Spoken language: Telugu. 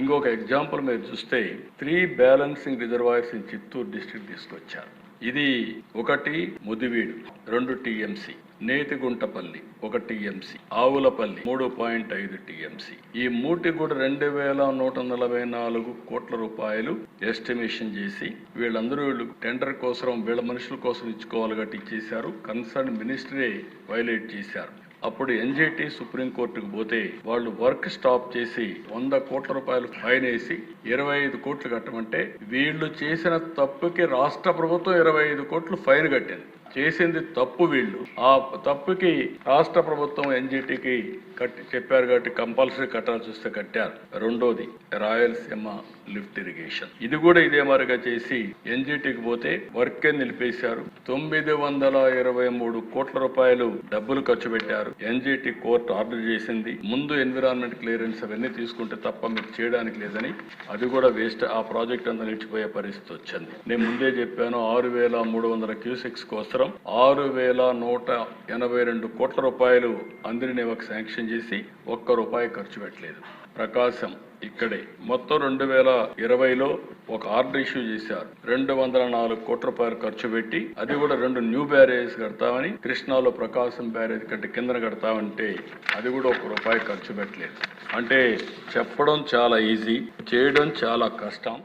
ఇంకొక ఎగ్జాంపుల్ మీరు చూస్తే three balancing reservoirs in Chittoor district తీసుకొచ్చారు. ఇది ఒకటి ముదివీడు రెండు టీఎంసీ నేతిగుంటపల్లి ఒక టీఎంసీ ఆవులపల్లి మూడు పాయింట్ ఐదు టీఎంసీ. ఈ మూటి కూడా రెండు వేల నూట నలభై నాలుగు కోట్ల రూపాయలు ఎస్టిమేషన్ చేసి వీళ్ళందరూ వీళ్ళు టెండర్ కోసం వీళ్ళ మనుషుల కోసం ఇచ్చుకోవాలి గట్టి ఇచ్చేశారు. కన్సర్న్ మినిస్టరే వైలేట్ చేశారు. అప్పుడు ఎన్జిటి సుప్రీంకోర్టుకు పోతే వాళ్ళు వర్క్ స్టాప్ చేసి వంద కోట్ల రూపాయలు ఫైన్ వేసి ఇరవై ఐదు కోట్లు కట్టమంటే వీళ్ళు చేసిన తప్పుకి రాష్ట్ర ప్రభుత్వం ఇరవై ఐదు కోట్లు ఫైన్ కట్టింది. చేసింది తప్పు వీళ్ళు. ఆ తప్పుకి రాష్ట్ర ప్రభుత్వం ఎన్జిటికి కట్టి చెప్పారు కాబట్టి కంపల్సరీ కట్టాల్సి వస్తే కట్టారు. రెండోది రాయలసీమ లిఫ్ట్ ఇరిగేషన్. ఇది కూడా ఇదే మారిగా చేసి ఎన్జిటికి పోతే వర్క్ నిలిపేశారు. తొమ్మిది వందల ఇరవై మూడు కోట్ల రూపాయలు డబ్బులు ఖర్చు పెట్టారు. ఎన్జిటి కోర్టు ఆర్డర్ చేసింది. ముందు ఎన్విరాన్మెంట్ క్లియరెన్స్ అవన్నీ తీసుకుంటే తప్ప మీకు చేయడానికి లేదని. అది కూడా వేస్ట్. ఆ ప్రాజెక్ట్ అంతా నిలిచిపోయే పరిస్థితి వచ్చింది. నేను ముందే చెప్పాను ఆరు వేల మూడు వందల క్యూసెక్స్ సంవత్సరం ఆరు వేల నూట ఎనభై రెండు కోట్ల రూపాయలు అందరినీ ఒక శాంక్షన్ చేసి ఒక్క రూపాయి ఖర్చు పెట్టలేదు. ప్రకాశం ఇక్కడే మొత్తం రెండు వేల ఇరవైలో ఒక ఆర్డర్ ఇష్యూ చేశారు. రెండు వందల నాలుగు కోట్ల రూపాయలు ఖర్చు పెట్టి అది కూడా రెండు న్యూ బ్యారేజ్ కడతామని కృష్ణాలో ప్రకాశం బ్యారేజ్ కంటే కిందన కడతామంటే అది కూడా ఒక రూపాయి ఖర్చు పెట్టలేదు. అంటే చెప్పడం చాలా ఈజీ చేయడం చాలా కష్టం.